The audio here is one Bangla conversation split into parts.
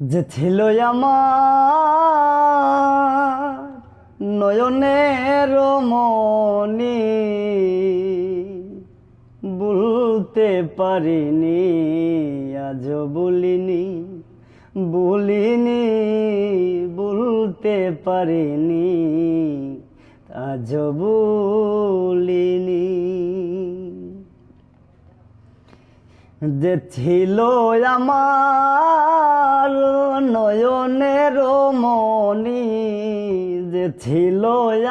যে ছিল নয়নের মনি বলতে পারিনি আজ বলিনি বলিনি বলতে পারিনি আজ বলিনি যে ছিল আমার নয়নের মনি যে ছিল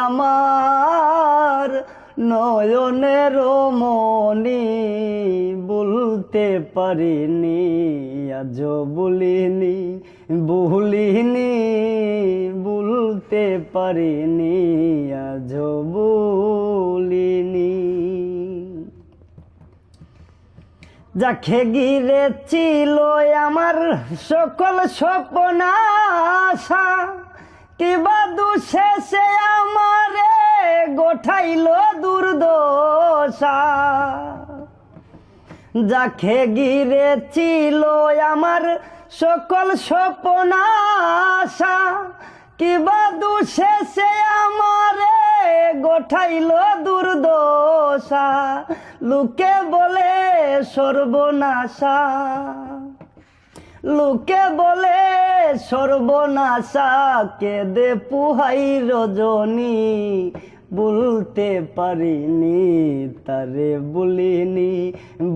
আমার নয়নের মনি বলতে পারিনি আজ বলিনি বলিনি, বলতে পারিনি আজ বলিনি। যাকে ঘিরে ছিল আমার সকল স্বপ্ন আশা, কিবা দুশেষে আমারে গোঠাইল দুর্দশা। যাকে ঘিরে ছিল আমার সকল স্বপ্ন আশা, কিবা দুশেষে আমারে গোঠাইল দুর্দশা, লোকে বলে সর্বনাশা। লোকে বলে সর্বনাশা, কেদে পুহাই রজনী। বলতে পারিনি, তারে বলিনি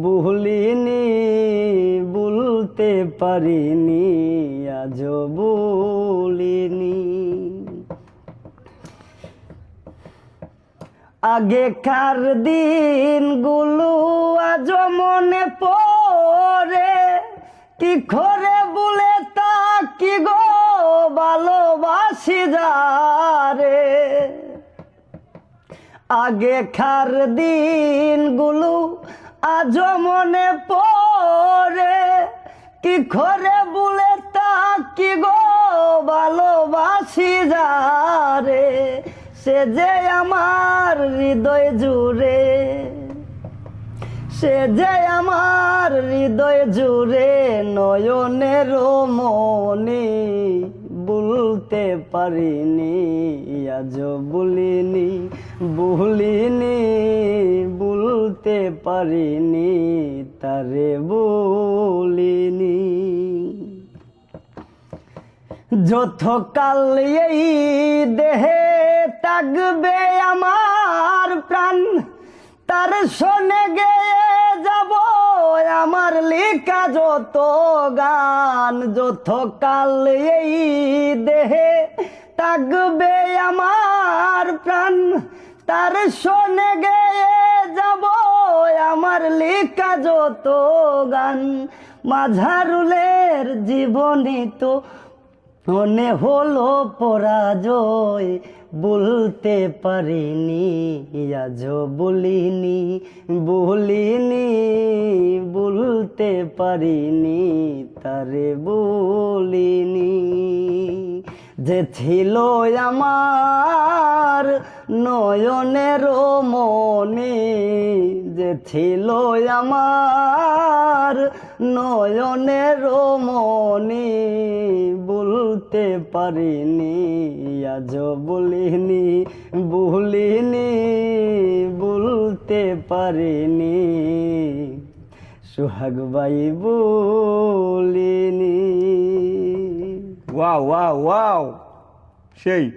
বলিনি, বলতে পারিনি আজ বলিনি। আগেকার দিনগুলো আজ মনে পড়ে? কি করে বলে তা কি গো ভালোবাসি যারে? আগেকার দিনগুলো আজ মনে পড়ে? কি করে বলে তা কি গো ভালোবাসি যারে? সে যে আমার হৃদয় জুড়ে, সে যে আমার হৃদয় জুড়ে নয়নের মনে বলতে পারিনি, আজ বলিনি বলিনি, বলতে পারিনি, তারে বলিনি। যতকাল এই দেহে থাকবে আমার প্রাণ। তার শোনে গেয়ে যাব আমার লেখা যত গান, যতকাল এই দেহে থাকবে আমার প্রাণ। তার শোনে গেয়ে যাব আমার লেখা যত গান, মাঝারুলের জীবনী তো মনে হলো পরাজয়। বলতে পারিনি আজ বলিনি বলিনি বলতে পারিনি তারে বলিনি। যে ছিল আমার নয়নের মনে যে ছিল আমার নয়নের মনে বলতে পারিনি, আজ বলিনি বলিনি বলতে পারিনি। সুহাগ বাই বলিনি। Wow wow wow. সেই